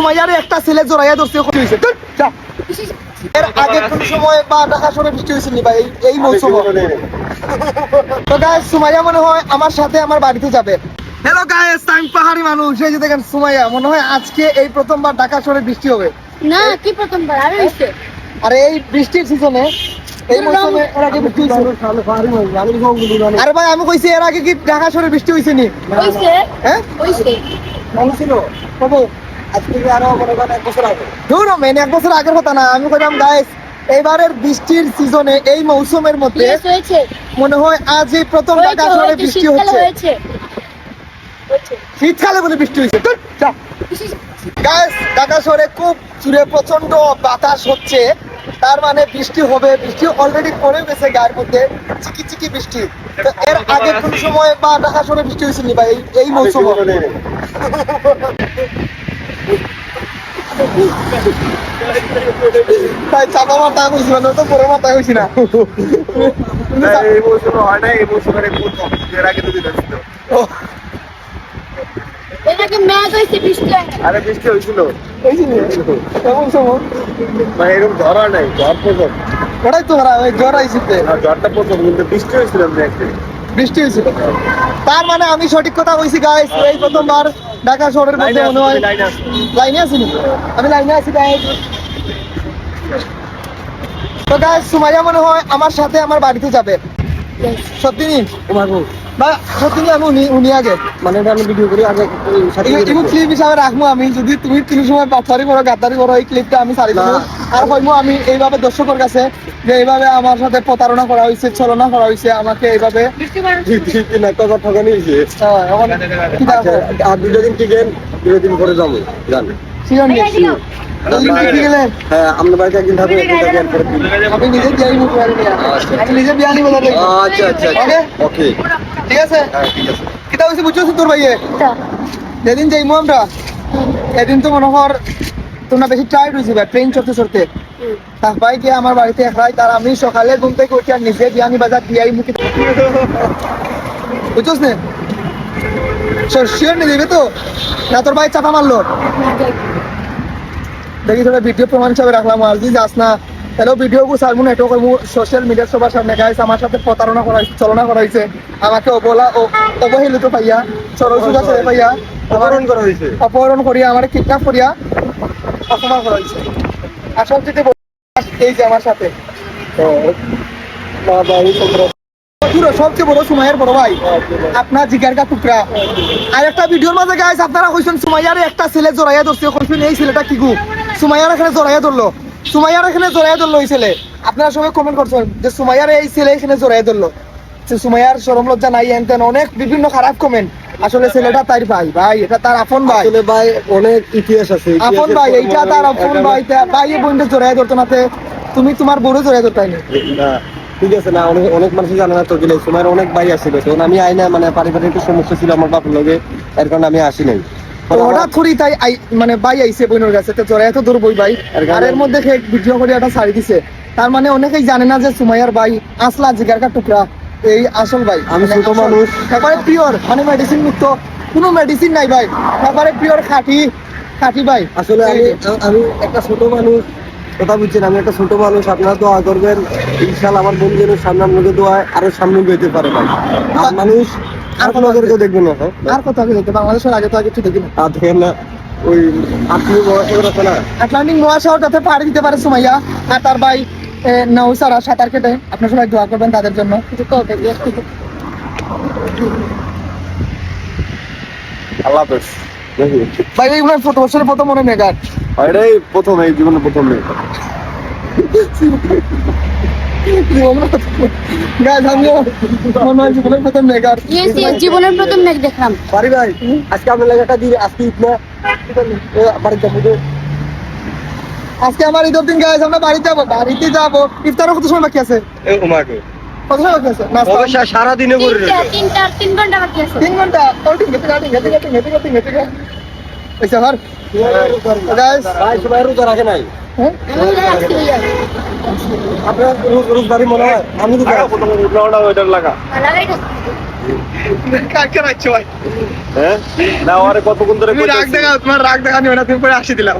সুমাইয়ারে একটা ছেলে জড়াইয়া ধরছে হয়েছে। এর আগে কোন সময় বা ঢাকা শহরে বৃষ্টি হয়েছে নি ভাই এই- এই মৌসুম। তো গাইস সুমাইয়া মনে হয় আমার সাথে আমার বাড়িতে যাবে। হ্যালো গাইস আমি পাহাড়ি মানুষ এই যে দেখেন সুমাইয়া মনে হয় আজকে এই প্রথমবার ঢাকা শহরে বৃষ্টি হবে। না কি প্রথমবার? আরও হইছে আর এই বৃষ্টির সিজনে এই মৌসুমে এর আগে বৃষ্টি হয়েছে। আরে ভাই আমি কইছি এর আগে কি ঢাকা শহরে বৃষ্টি হয়েছে নি? হইছে হ্যাঁ? হইছে ছিল। কবে আজকে আরও মনে করেন এক বছর আগে। ধুর মেন এক বছর আগের কথা না আমি কইলাম গাইস এবারের বৃষ্টির সিজনে এই মৌসুমের মধ্যে মনে হয় আজ এই প্রথম ঢাকা শহরে বৃষ্টি শীতকালে হচ্ছে। বলে বৃষ্টি হয়েছে। গাইস ঢাকা শহরে খুব জুড়ে প্রচণ্ড বাতাস হচ্ছে। তার মানে বৃষ্টি হবে। বৃষ্টি অলরেডি পড়ে গেছে গায়ের মধ্যে। চিকি চিকি বৃষ্টি। তো এর আগে কোন সময় বা ঢাকা শহরে বৃষ্টি হয়েছে নি ভাই এই- এই মৌসুম? তাই চাপা মাথা হয়েছি মানে তো পরে মাথা হয়েছি না। এই মৌসুমে হয় না এই মৌসুমে এর আগে ছিল ম্যাচ বৃষ্টি আরে বৃষ্টি কেমন সময়? মানে এরকম হয় নাই প্রথম। ওটাই তো ওরা ওই জ্বর ঝড়টা প্রথম কিন্তু বৃষ্টি বৃষ্টি হয়েছিল? তার মানে আমি সঠিক কথা কইছি গাইস এই প্রথমবার ঢাকা শহরের মধ্যে মনে হয় লাইনে আছে। লাইনে আসিনি আমি লাইনে আছি গাইস তো গাইস সুমাইয়া মনে হয় আমার সাথে আমার বাড়িতে যাবে। সত্যি নি? বা সত্যি আমি উনি উনি আগে। মানে আমি ভিডিও করি আগে এগুলো ক্লিপ হিসাবে রাখব আমি। যদি তুমি তিন সময় বাচ্চারি করো গাদ্দারি করো এই ক্লিপটা আমি সারি দেবো। আর হইমো আমি এইভাবে দর্শকের কাছে যে এইভাবে আমার সাথে প্রতারণা করা হয়েছে ছলনা করা হয়েছে আমাকে এইভাবে? আর দুটো দিন টিকেন দুটো দিন পরে যাব জান। শিওর নি? দুদিন কি গেলে হ্যাঁ আপনার বাড়িতে একদিন থাকব একদিন থাকি আর পরের দিন। আমি নিজে বিয়ানি মুখ আমি নিজে বিয়ানি বলে আচ্ছা আচ্ছা ওকে। ঠিক আছে? হ্যাঁ ঠিক আছে। কিতা হয়েছে বুঝছ তোর ভাইয়ে? যেদিন যাইমু আমরা এদিন তো মনে হর তোমরা বেশি টায়ার্ড হয়েছি ভাই ট্রেন চড়তে চড়তে। তার ভাই গিয়ে আমার বাড়িতে একলাই তার আমি সকালে ঘুম থেকে উঠে আর নিজে বিয়ানি বাজার দিয়াই মুখে বুঝছোস নে? শিওর নিয়ে দেবে তো? না তোর ভাই চাপা মারলো? দেখি তোরা ভিডিও প্রমাণ হিসাবে রাখলাম আর যদি যাস না তাহলেও ভিডিও গু সারমু না এটাও করব সোশ্যাল মিডিয়ার সবার সামনে গাইস আমার সাথে প্রতারণা করা হয়েছে চলনা করা হয়েছে আমাকে অবলা অবহেলিত পাইয়া সরল সুজা ছেড়ে পাইয়া অপহরণ করা হয়েছে অপহরণ করিয়া আমার কিডন্যাপ করিয়া অপমান করা হয়েছে আসল যদি এই যে আমার সাথে। সবচেয়ে বড় সুমাইয়ের বড় ভাই আপনার জিগার কা টুকরা। আর একটা ভিডিওর মাঝে গাইস আপনারা কইছেন সুমাইয়ার একটা ছেলে জড়াইয়া ধরছে কইছেন এই ছেলেটা কি গু? সুমাইয়ার এখানে জড়াইয়া ধরলো। সুমাইয়ার এখানে জড়াইয়া ধরলো এই ছেলে। আপনারা সবাই কমেন্ট করছেন যে সুমাইয়ার এই ছেলে এখানে জড়াইয়া ধরলো। সুমাইয়ার শরম লজ্জা নাই এন তেন অনেক বিভিন্ন খারাপ কমেন্ট আসলে ছেলেটা তার ভাই ভাই এটা তার আপন ভাই। আসলে ভাই অনেক ইতিহাস আছে আপন ভাই এইটা তার আপন ভাই ভাই বোনটা জড়াইয়া ধরতো না তুমি তোমার বড় জড়াইয়া ধরতাই না ঠিক আছে না অনেক অনেক মানুষ জানে না তো গেলে সময়ের অনেক ভাই আসছিল তখন আমি আই না মানে পারিবারিক একটু সমস্যা ছিল আমার বাপের লগে এর কারণে আমি আসি নাই। হঠাৎ করেই তাই মানে ভাই আইছে বোনের কাছে তো জড়াইয়া তো ধরবই ভাই। আর এর মধ্যে ভিডিও করে একটা ছাড়ি দিছে। তার মানে অনেকেই জানে না যে সুমাইয়ার ভাই আসলা টুকরা। এই আসল ভাই। আমি মানে ছোট মানুষ। একেবারে পিওর মানে মেডিসিন মুক্ত। কোনো মেডিসিন নাই ভাই। একেবারে পিওর খাঁটি খাঁটি ভাই। আসলে আমি আমি একটা ছোট মানুষ কথা বুঝছেন আমি একটা ছোট মানুষ আপনারা দোয়া করবেন। ইনশাল আমার বোন যেন সামনে আপনাকে দোয়া আরও সামনে যেতে পারে ভাই। মানুষ আর আর আপনাদেরকেও দেখবেন না হ্যাঁ? আর কথা কি দেখতে বাংলাদেশের আগে তো আগে ঠিক দেখি না আর দেখেন না ওই আপনি আছে না। আটলান্টিক মহাসাগর যাতে পাড়ি দিতে পারে সুমাইয়া আর তার ভাই এ, নৌসারা সাঁতার কেটে আপনার সবাই দোয়া করবেন তাদের জন্য। কিছু কবে আল্লাহ হাফেজ। ভাই এই প্রথম বছরের প্রথম মনে মেগার এটাই প্রথম এই জীবনে প্রথম মেয়ে। জীবনের প্রথম জীবনের প্রথম দেখলাম। ভাই আজকে আপনার লেখাটা দিয়ে আজকে ঈদ বাড়িতে যাব। আজকে আমার ঈদের দিন গাছ আমরা বাড়িতে যাব বাড়িতে যাব। ইফতারও কত সময় বাকি আছে? কত সময় বাকি আছে? নাস্তা? অবশ্যই সারাদিনে করে তিনটা তিন ঘণ্টা বাকি আছে। তিন ঘণ্টা। ও ঠিক আছে ঠিক আছে ঠিক আছে ঠিক আছে ঠিক আছে ঠিক আছে। আচ্ছা ভাই সবাই রোজা রাখে নাই? হ্যাঁ? আপনার রোজগারি মনে হয়? আমি তো লাগা। কাকে রাখছো ভাই? হ্যাঁ? না আরে কতক্ষণ ধরে তুমি রাগ দেখা তোমার রাগ দেখা নিও না তুমি পরে আসি দিলাম।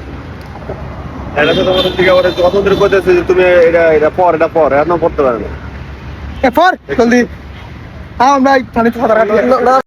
এটা তো তোমাদের দিকে কতক্ষণ ধরে কইতাছি যে তুমি এটা এটা পর এটা পর এখন পড়তে পারে না। এ ফর জলদি। হ্যাঁ আমরা পানিতে সাঁতার কাটি না।